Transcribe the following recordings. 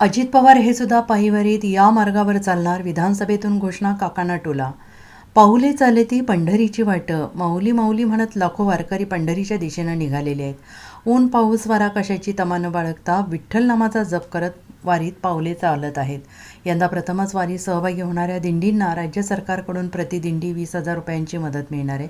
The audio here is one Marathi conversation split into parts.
अजित पवार हे सुद्धा पायीवारीत या मार्गावर चालणार विधानसभेतून घोषणा काकांना टोला. पाऊले चालती पंढरीची वाट. माऊली माऊली म्हणत लाखो वारकरी पंढरीच्या दिशेनं निघालेले आहेत. ऊन पाऊस वारा कशाची तमा न बाळगता? विठ्ठल नामाचा जप करत वारीत पावले चालत आहेत. यंदा प्रथमच वारीत सहभागी होणाऱ्या दिंडींना राज्य सरकारकडून प्रतिदिंडी वीस हजार रुपयांची मदत मिळणार आहे.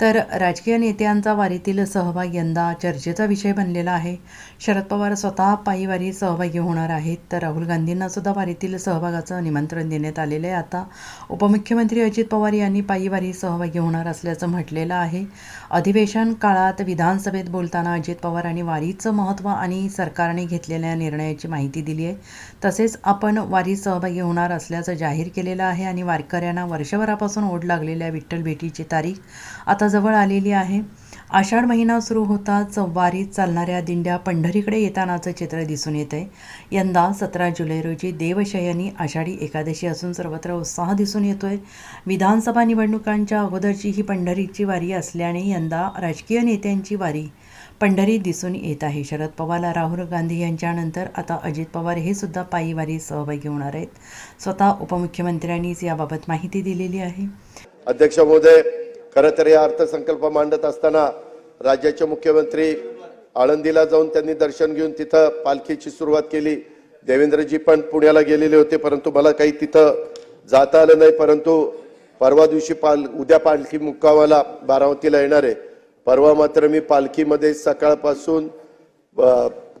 तर राजकीय नेत्यांचा वारीतील सहभाग यंदा चर्चेचा विषय बनलेला आहे. शरद पवार स्वतः पायी वारीत सहभागी होणार आहेत. तर राहुल गांधींना सुद्धा वारीतील सहभागाचं निमंत्रण देण्यात आलेलं आहे. आता उपमुख्यमंत्री अजित पवार यांनी पायी वारीत सहभागी होणार असल्याचं म्हटलेलं आहे. अधिवेशन काळात विधानसभेत बोलताना अजित पवार यांनी वारीचं महत्त्व आणि सरकारने घेतलेल्या निर्णयाची माहिती दिली आहे. तसेच आपण वारीत सहभागी होणार असल्याचं जाहीर केलेलं आहे आणि वारकऱ्यांना वर्षभरापासून ओढ लागलेल्या विठ्ठल भेटीची तारीख आता जवळ आलेली आहे. आषाढ महिना सुरू होताच वारीत चालणाऱ्या दिंड्या पंढरीकडे येतानाचं चित्र दिसून येत आहे यंदा सतरा जुलै रोजी देवशयनी आषाढी एकादशी असून सर्वत्र उत्साह दिसून येतोय. विधानसभा निवडणुकांच्या अगोदरची ही पंढरीची वारी असल्याने यंदा राजकीय नेत्यांची वारी पंढरी दिसून येत आहे. शरद पवार राहुल गांधी यांच्यानंतर आता अजित पवार हे सुद्धा पायीवारी सहभागी होणार आहेत. स्वतः उपमुख्यमंत्र्यांनीच याबाबत माहिती दिलेली आहे. अध्यक्ष महोदय खरं तर या अर्थसंकल्प मांडत असताना राज्याचे मुख्यमंत्री आळंदीला जाऊन त्यांनी दर्शन घेऊन तिथं पालखीची सुरुवात केली. देवेंद्रजी पण पुण्याला गेलेले होते परंतु मला काही तिथं जाता आलं नाही परंतु परवा दिवशी पाल उद्या पालखी मुक्कामाला बारामतीला येणार आहे. परवा मात्र मी पालखीमध्ये सकाळपासून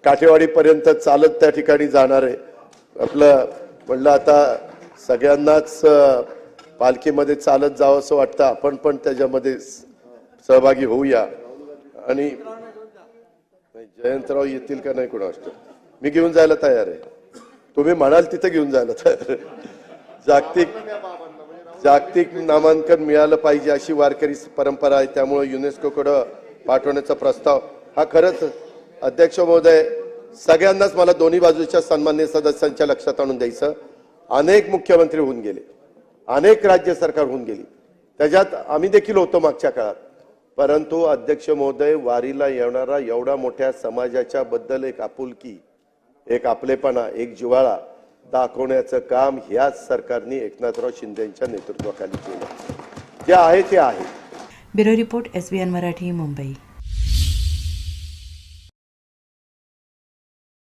काठेवाडीपर्यंत चालत त्या ठिकाणी जाणार आहे. आपलं म्हणलं आता सगळ्यांनाच पालखीमध्ये चालत जावं असं वाटतं. आपण पण त्याच्यामध्ये सहभागी होऊया. आणि जयंतराव येतील का नाही कुणा असतो? मी घेऊन जायला तयार आहे. तुम्ही म्हणाल तिथं घेऊन जायला तयार आहे. जागतिक जागतिक नामांकन मिळालं पाहिजे अशी वारकरी परंपरा आहे. त्यामुळे युनेस्कोकडं पाठवण्याचा प्रस्ताव हा खरंच अध्यक्ष महोदय सगळ्यांनाच मला दोन्ही बाजूच्या सन्मान्य सदस्यांच्या लक्षात आणून द्यायचं. अनेक मुख्यमंत्री होऊन गेले. अनेक राज्य सरकार होऊन गेली. त्याच्यात आम्ही देखील होतो मागच्या काळात. परंतु अध्यक्ष महोदय वारीला येणारा एवढा मोठ्या समाजाच्या बद्दल एक आपुलकी एक आपलेपणा एक जिव्हाळा दाखवण्याचं काम ह्याच सरकारने एकनाथराव शिंदेच्या नेतृत्वाखाली केलं. जे आहे ते आहे. Bureau report S B N Marathi Mumbai.